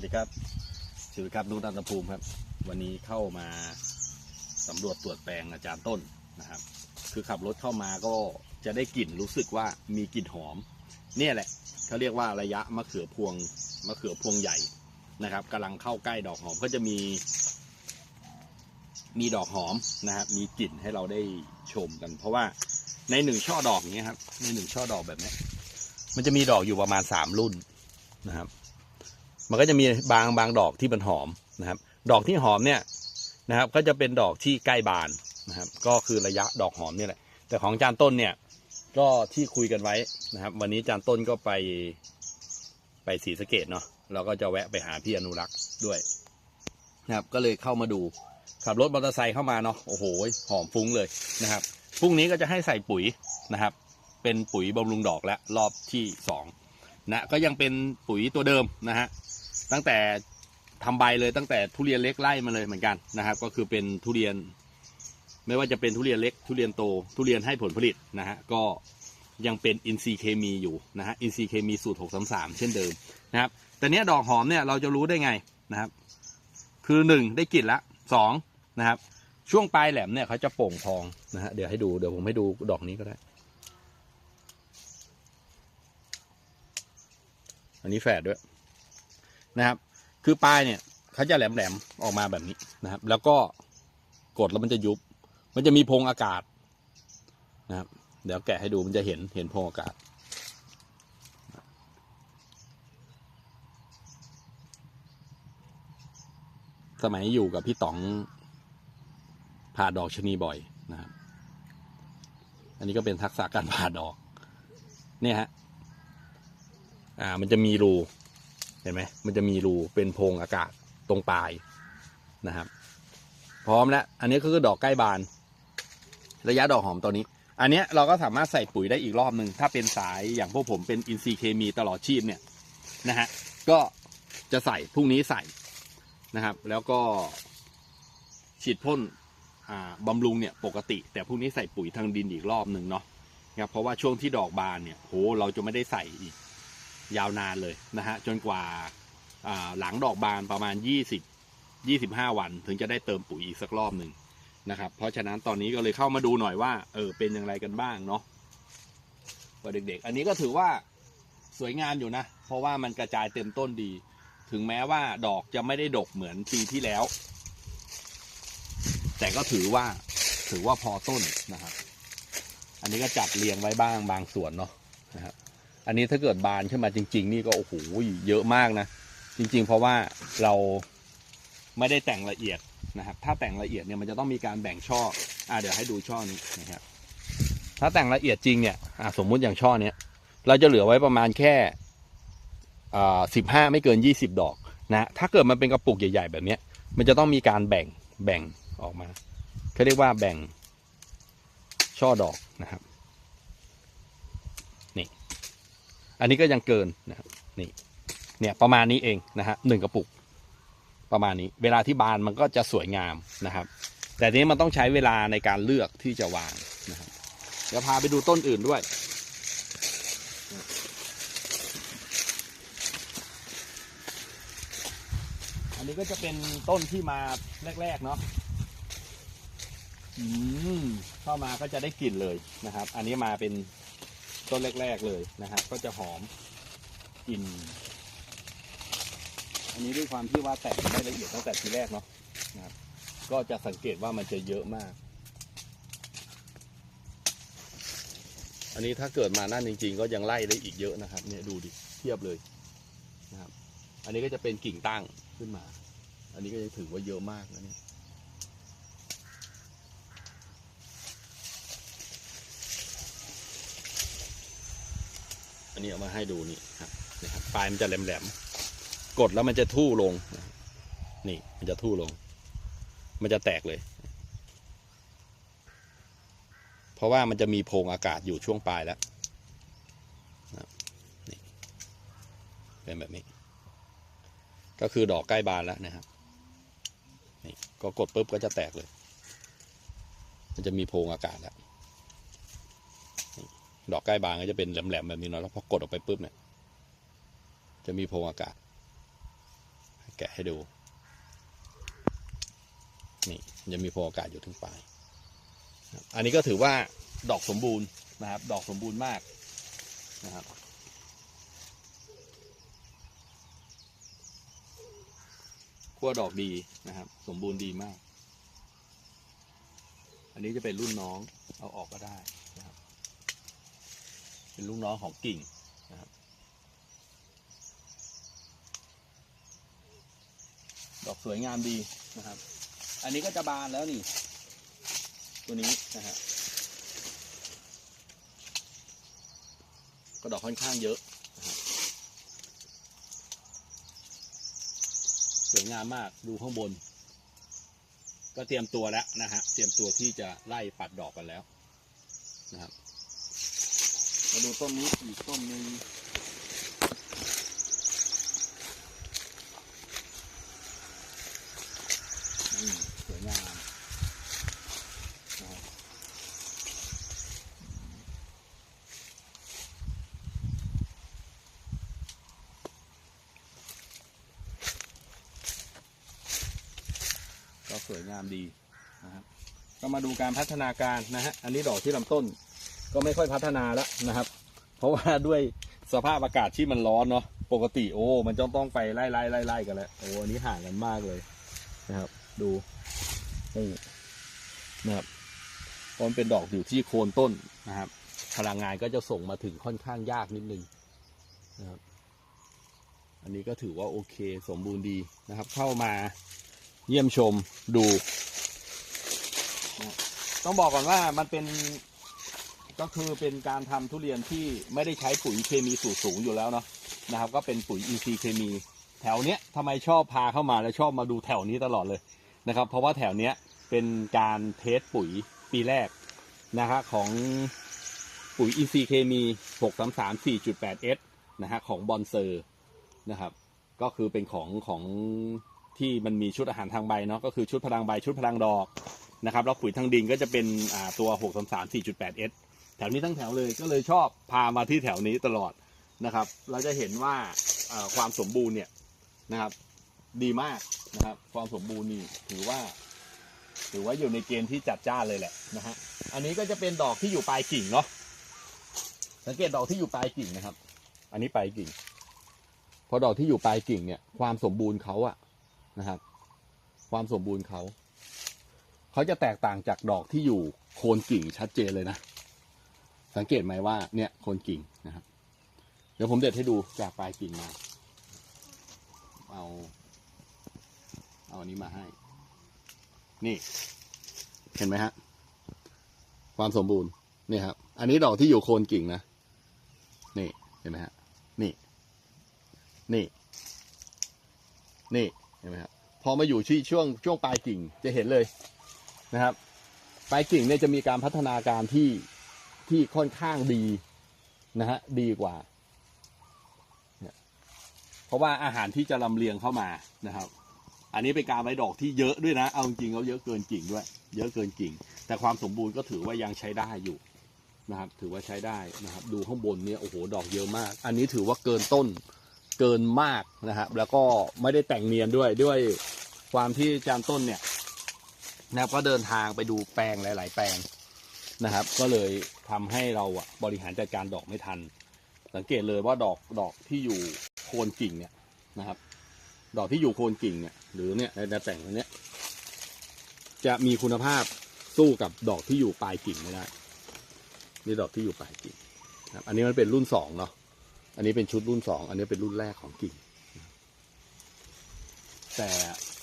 วัสดีครับสวัสดีครับนุนันทภูมิครับ วันนี้เข้ามาสำรวจตรวจแปลงอาจารย์ต้นนะครับ คือขับรถเข้ามาก็จะได้กลิ่นรู้สึกว่ามีกลิ่นหอม เนี่ยแหละเขาเรียกว่าระยะมะเขือพวงมะเขือพวงใหญ่นะครับกำลังเข้าใกล้ดอกหอมก็จะมี มีดอกหอมนะครับ มีกลิ่นให้เราได้ชมกัน เพราะว่าในหนึ่งช่อดอกเนี้ยครับในหนึ่งช่อดอกแบบนี้มันจะมีดอกอยู่ประมาณสามรุ่นนะครับ มันก็จะมีบางบางดอกที่มันหอมนะครับ ดอกที่หอมเนี่ยนะครับ ก็จะเป็นดอกที่ใกล้บานนะครับ ก็คือระยะดอกหอมนี่แหละ แต่ของจานต้นเนี่ย ก็ที่คุยกันไว้นะครับ วันนี้จานต้นก็ไปไปศรีสะเกดเนาะเราก็จะแวะไปหาพี่อนุรักษ์ด้วยนะครับ ก็เลยเข้ามาดูขับรถมอเตอร์ไซค์เข้ามาเนาะโอ้โหหอมฟุ้งเลยนะครับพรุ่งนี้ก็จะให้ใส่ปุ๋ยนะครับ เป็นปุ๋ยบำรุงดอกและรอบที่สองนะก็ยังเป็นปุ๋ยตัวเดิมนะฮะ ตั้งแต่ทำใบเลยตั้งแต่ทุเรียนเล็กไล่มาเลยเหมือนกันนะครับ ก็คือเป็นทุเรียน ไม่ว่าจะเป็นทุเรียนเล็ก ทุเรียนโต ทุเรียนให้ผลผลิตนะฮะก็ยังเป็นอินทรีย์เคมีอยู่นะฮะอินทรีย์เคมีสูตร 6 3 3 เช่นเดิมนะครับแต่เนี้ยดอกหอมเนี่ยเราจะรู้ได้ไงนะครับ คือหนึ่งได้กลิ่นละสองนะครับ ช่วงปลายแหลมเนี่ยเขาจะโป่งพองนะฮะเดี๋ยวให้ดูเดี๋ยวผมให้ดูดอกนี้ก็ได้ อันนี้แฝดด้วย นะครับ คือปลายเนี่ยเขาจะแหลมๆออกมาแบบนี้นะครับ แล้วก็กดแล้วมันจะยุบ มันจะมีพงอากาศนะครับ เดี๋ยวแกะให้ดูมันจะเห็นเห็นพงอากาศ สมัยอยู่กับพี่ต๋องผ่าดอกชนีบ่อยนะครับ อันนี้ก็เป็นทักษะการผ่าดอก เนี่ยฮะ อ่า มันจะมีรู เห็นไหมมันจะมีรูเป็นโพรงอากาศตรงปลายนะครับ พร้อมแล้ว อันนี้คือดอกใกล้บาน ระยะดอกหอมตัวนี้ อันนี้เราก็สามารถใส่ปุ๋ยได้อีกรอบหนึ่งถ้าเป็นสายอย่างพวกผมเป็นอินทรีย์เคมีตลอดชีพเนี่ยนะฮะก็จะใส่พรุ่งนี้ใส่นะครับ แล้วก็ฉีดพ่นบำรุงเนี่ยปกติ แต่พรุ่งนี้ใส่ปุ๋ยทางดินอีกรอบหนึ่งเนาะนะครับเพราะว่าช่วงที่ดอกบานเนี่ยโหเราจะไม่ได้ใส่อีก ยาวนานเลยนะฮะจนกว่าหลังดอกบานประมาณ 20 25 วัน ถึงจะได้เติมปุ๋ยอีกสักรอบหนึ่งนะครับ เพราะฉะนั้นตอนนี้ก็เลยเข้ามาดูหน่อยว่าเออเป็นอย่างไรกันบ้างเนาะว่าเด็กๆ อันนี้ก็ถือว่าสวยงามอยู่นะ เพราะว่ามันกระจายเต็มต้นดี ถึงแม้ว่าดอกจะไม่ได้ดกเหมือนปีที่แล้ว แต่ก็ถือว่าถือว่าพอต้นนะครับ อันนี้ก็จัดเรียงไว้บ้างบางส่วนเนาะนะครับ อันนี้ถ้าเกิดบานขึ้นมาจริง ๆ นี่ก็โอ้โหเยอะมากนะ จริง ๆ เพราะว่าเราไม่ได้แต่งละเอียดนะครับ ถ้าแต่งละเอียดเนี่ยมันจะต้องมีการแบ่งช่ออ่าเดี๋ยวให้ดูช่อนี้นะครับถ้าแต่งละเอียดจริงเนี่ยอ่าสมมุติอย่างช่อเนี้ยเราจะเหลือไว้ประมาณแค่สิบห้าไม่เกินยี่สิบดอกนะถ้าเกิดมันเป็นกระปุกใหญ่ ๆ แบบเนี้ย มันจะต้องมีการแบ่งแบ่งออกมาเขาเรียกว่าแบ่งช่อดอกนะครับนี่ อันนี้ก็ยังเกินนะครับนี่เนี่ยประมาณนี้เองนะฮะหนึ่งกระปุก ประมาณนี้ เวลาที่บานมันก็จะสวยงามนะครับ แต่นี้มันต้องใช้เวลาในการเลือกที่จะวางนะครับเดี๋ยวพาไปดูต้นอื่นด้วยอันนี้ก็จะเป็นต้นที่มาแรก ๆ เนาะอืมเข้ามาก็จะได้กลิ่นเลยนะครับ อันนี้มาเป็น ต้นแรก ๆเลยนะครับก็จะหอมกลิ่นอันนี้ด้วยความที่ว่าแตกไม่ละเอียดตั้งแต่ทีแรกเนาะนะครับ ก็จะสังเกตว่ามันจะเยอะมาก อันนี้ถ้าเกิดมานั่นจริง ๆ ก็ยังไล่ได้อีกเยอะนะครับ เนี่ยดูดิเทียบเลยนะครับ อันนี้ก็จะเป็นกิ่งตั้งขึ้นมา อันนี้ก็ยังถือว่าเยอะมากนะเนี่ย นนี้เอามาให้ดูนี่ครับนะครับปลายมันจะแหลมๆกดแล้วมันจะทู่ลงนี่มันจะทู่ลง มันจะแตกเลย เพราะว่ามันจะมีโพรงอากาศอยู่ช่วงปลายแล้วนี่เป็นแบบนี้ ก็คือดอกใกล้บานแล้วนะครับนี่ก็กดปุ๊บก็จะแตกเลย มันจะมีโพรงอากาศแล้ว ดอกใกล้บานก็จะเป็นแหลมๆแบบนี้เนาะแล้วพอกดออกไปปุ๊บเนี่ย จะมีโพรงอากาศ แกะให้ดู นี่มันจะมีโพรงอากาศอยู่ทั้งปลายอันนี้ก็ถือว่าดอกสมบูรณ์นะครับ ดอกสมบูรณ์มากนะครับขั้วดอกดีนะครับ สมบูรณ์ดีมาก อันนี้จะเป็นรุ่นน้องเอาออกก็ได้ เป็นลูกน้องของกิ่งนะครับ ดอกสวยงามดีนะครับ อันนี้ก็จะบานแล้วนี่ ตัวนี้นะฮะก็ดอกค่อนข้างเยอะ สวยงามมากดูข้างบน ก็เตรียมตัวแล้วนะฮะ เตรียมตัวที่จะไล่ปัดดอกกันแล้วนะครับ มาดูต้นนี้อีกต้นหนึ่งนี่สวยงามนะครับก็สวยงามดีนะครับก็มาดูการพัฒนาการนะฮะ อันนี้ดอกที่ลำต้น ก็ไม่ค่อยพัฒนาแล้วนะครับ เพราะว่าด้วยสภาพอากาศที่มันร้อนเนาะปกติโอ้มันจะต้องไปไล่ไล่ไล่ไล่กันแล้วโอ้อันนี้ห่างกันมากเลยนะครับ ดูนี่นะครับเพราะมันเป็นดอกอยู่ที่โคนต้นนะครับ พลังงานก็จะส่งมาถึงค่อนข้างยากนิดนึงนะครับ อันนี้ก็ถือว่าโอเคสมบูรณ์ดีนะครับ เข้ามาเยี่ยมชมดู ต้องบอกก่อนว่ามันเป็น ก็คือเป็นการทำทุเรียนที่ไม่ได้ใช้ปุ๋ยเคมีสูตรสูงอยู่แล้วเนาะนะครับ ก็เป็นปุ๋ยอินทรีย์เคมี แถวเนี้ยทำไมชอบพาเข้ามาและชอบมาดูแถวนี้ตลอดเลยนะครับ เพราะว่าแถวเนี้ยเป็นการเทสปุ๋ยปีแรกนะครับของปุ๋ยอินทรีย์เคมี 633 4.8S นะฮะของบอนเซอร์นะครับ ก็คือเป็นของของที่มันมีชุดอาหารทางใบเนาะก็คือชุดพลังใบชุดพลังดอกนะครับแล้วปุ๋ยทางดินก็จะเป็นอ่าตัว 633 4.8S แถวนี้ทั้งแถวเลยก็เลยชอบพามาที่แถวนี้ตลอดนะครับ เราจะเห็นว่าความสมบูรณ์เนี่ยนะครับดีมากนะครับ ความสมบูรณ์นี่ถือว่า ถือว่าอยู่ในเกณฑ์ที่จัดจ้านเลยแหละนะฮะอันนี้ก็จะเป็นดอกที่อยู่ปลายกิ่งเนาะสังเกตดอกที่อยู่ปลายกิ่งนะครับ อันนี้ปลายกิ่ง พอดอกที่อยู่ปลายกิ่งเนี่ย ความสมบูรณ์เขาอะนะครับ ความสมบูรณ์เขาเขาจะแตกต่างจากดอกที่อยู่โคนกิ่งชัดเจนเลยนะ สังเกตไหมว่าเนี่ยโคนกิ่งนะครับ เดี๋ยวผมเด็ดให้ดูจากปลายกิ่งมา เอา เอาอันนี้มาให้ นี่ เห็นไหมฮะ ความสมบูรณ์นี่ครับ อันนี้ดอกที่อยู่โคนกิ่งนะ นี่เห็นไหมฮะ นี่ นี่ นี่เห็นไหมครับพอมาอยู่ที่ช่วงช่วงปลายกิ่งจะเห็นเลยนะครับ ปลายกิ่งเนี่ยจะมีการพัฒนาการที่ ที่ค่อนข้างดีนะฮะดีกว่าเนี่ยเพราะว่าอาหารที่จะลำเลียงเข้ามานะครับ อันนี้เป็นการไว้ดอกที่เยอะด้วยนะ เอาจริงเขาเยอะเกินกิ่งด้วย เยอะเกินกิ่ง แต่ความสมบูรณ์ก็ถือว่ายังใช้ได้อยู่นะครับ ถือว่าใช้ได้นะครับ ดูข้างบนเนี่ยโอ้โหดอกเยอะมาก อันนี้ถือว่าเกินต้นเกินมากนะครับ แล้วก็ไม่ได้แต่งเนียนด้วยด้วยความที่จานต้นเนี่ยนะครับก็เดินทางไปดูแปลงหลาย ๆ แปลง นะครับ ก็เลยทำให้เราอะบริหารจัดการดอกไม่ทัน สังเกตเลยว่าดอกดอกที่อยู่โคนกิ่งเนี่ยนะครับ ดอกที่อยู่โคนกิ่งเนี่ย หรือเนี่ยในแต่งตรงนี้จะมีคุณภาพสู้กับดอกที่อยู่ปลายกิ่งไม่ได้นี่ดอกที่อยู่ปลายกิ่งครับ อันนี้มันเป็นรุ่นสองเนาะอันนี้เป็นชุดรุ่นสองอันนี้เป็นรุ่นแรกของกิ่ง แต่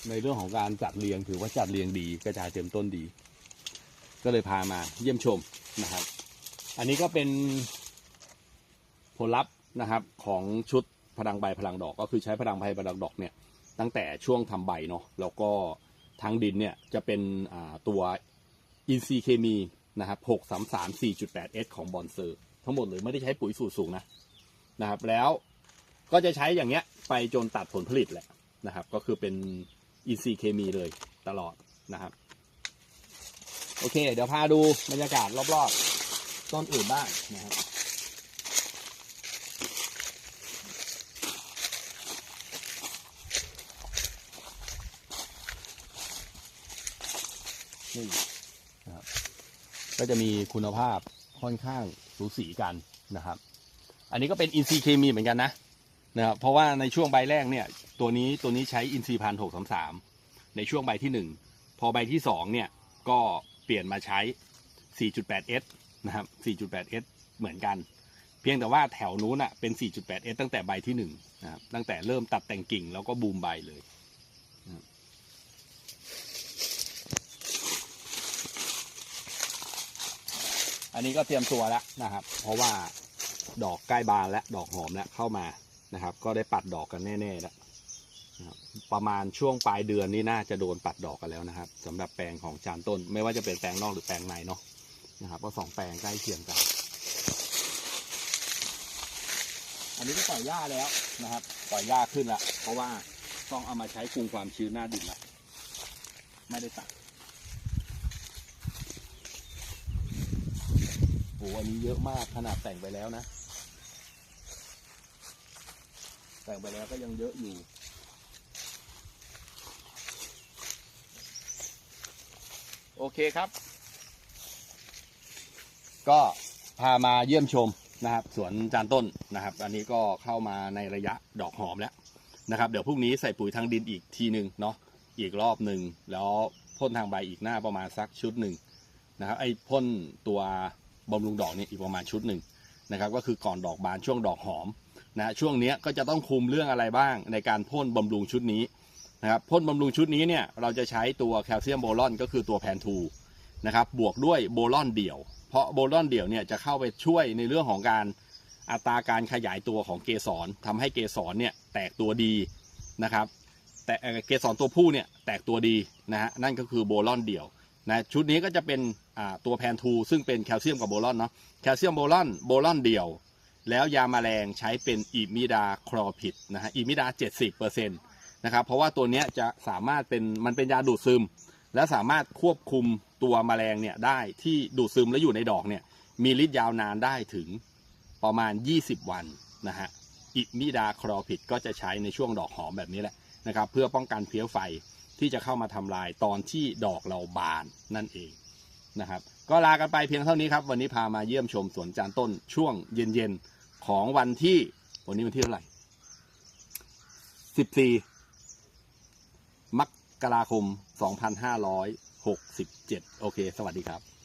ในเรื่องของการจัดเรียงถือว่าจัดเรียงดีกระจายเต็มต้นดี ก็เลยพามาเยี่ยมชมนะครับ อันนี้ก็เป็นผลลัพธ์นะครับของชุดพลังใบพลังดอก ก็คือใช้พลังใบพลังดอกเนี่ยตั้งแต่ช่วงทำใบเนาะแล้วก็ทางดินเนี่ยจะเป็นตัวอินซีเคมีนะครับหกสามสามสี่จุดแปดเอสของบอนเซอร์ ทั้งหมดเลยไม่ได้ใช้ปุ๋ยสูตรสูงนะนะครับแล้วก็จะใช้อย่างเงี้ยไปจนตัดผลผลิตแหละนะครับ ก็คือเป็นอินซีเคมีเลยตลอดนะครับ โอเค เดี๋ยวพาดูบรรยากาศรอบๆ ต้นอื่นบ้างนะครับ นี่นะครับ ก็จะมีคุณภาพค่อนข้างสูสีกันนะครับ อันนี้ก็เป็นอินซีเคมีเหมือนกันนะนะครับ เพราะว่าในช่วงใบแรกเนี่ย ตัวนี้ตัวนี้ใช้อินซีพันหกสามสามในช่วงใบที่หนึ่ง พอใบที่สองเนี่ยก็ เปลี่ยนมาใช้ 4.8S นะครับ 4.8S เหมือนกัน เพียงแต่ว่าแถวนู้นอะเป็น 4.8S ตั้งแต่ใบที่หนึ่งนะครับ ตั้งแต่เริ่มตัดแต่งกิ่งแล้วก็บูมใบเลยอันนี้ก็เตรียมตัวแล้วนะครับ เพราะว่าดอกใกล้บานและดอกหอมแล้วเข้ามานะครับ ก็ได้ปัดดอกกันแน่ๆแล้ว ประมาณช่วงปลายเดือนนี้น่าจะโดนปัดดอกกันแล้วนะครับสำหรับแปลงของจานต้น ไม่ว่าจะเป็นแปลงนอกหรือแปลงในเนาะนะครับก็สองแปลงใกล้เคียงกัน อันนี้ก็ปล่อยหญ้าแล้วนะครับ ปล่อยหญ้าขึ้นละเพราะว่าต้องเอามาใช้คุมความชื้นหน้าดินละไม่ได้ตัดโอ้อันนี้เยอะมากขนาดแต่งไปแล้วนะ แต่งไปแล้วก็ยังเยอะอยู่ โอเคครับ ก็พามาเยี่ยมชมนะครับ สวนจานต้นนะครับ อันนี้ก็เข้ามาในระยะดอกหอมแล้วนะครับ เดี๋ยวพรุ่งนี้ใส่ปุ๋ยทางดินอีกทีหนึ่งเนาะอีกรอบหนึ่งแล้วพ่นทางใบอีกหน้าประมาณสักชุดหนึ่งนะครับ ไอ้พ่นตัวบำรุงดอกเนี่ยอีกประมาณชุดหนึ่งนะครับ ก็คือก่อนดอกบานช่วงดอกหอมนะช่วงนี้ก็จะต้องคุมเรื่องอะไรบ้างในการพ่นบำรุงชุดนี้ นะครับพ่นบำรุงชุดนี้เนี่ยเราจะใช้ตัวแคลเซียมโบรอนก็คือตัวแพนทูนะครับบวกด้วยโบรอนเดี่ยว เพราะโบรอนเดี่ยวเนี่ยจะเข้าไปช่วยในเรื่องของการอัตราการขยายตัวของเกสรทำให้เกสรเนี่ยแตกตัวดีนะครับแต่เกสรตัวผู้เนี่ยแตกตัวดีนะฮะนั่นก็คือโบรอนเดี่ยวนะชุดนี้ก็จะเป็นตัวแพนทูซึ่งเป็นแคลเซียมกับโบรอนเนาะแคลเซียมโบรอนโบรอนเดี่ยว แล้วยาแมลงใช้เป็นอิมิดาคลอพิดนะฮะอิมิดา 70%น นะครับ เพราะว่าตัวนี้จะสามารถเป็นมันเป็นยาดูดซึม และสามารถควบคุมตัวแมลงเนี่ยได้ที่ดูดซึมและอยู่ในดอกเนี่ยมีฤทธิ์ยาวนานได้ถึงประมาณ 20 วันนะฮะอิมิดาคลอพิดก็จะใช้ในช่วงดอกหอมแบบนี้แหละนะครับ เพื่อป้องกันเพี้ยไฟที่จะเข้ามาทำลายตอนที่ดอกเราบานนั่นเองนะครับ ก็ลากันไปเพียงเท่านี้ครับ วันนี้พามาเยี่ยมชมสวนจานต้นช่วงเย็นๆ ของวันที่ วันนี้วันที่เท่าไหร่ 14 กราคม 2567 โอเค สวัสดีครับ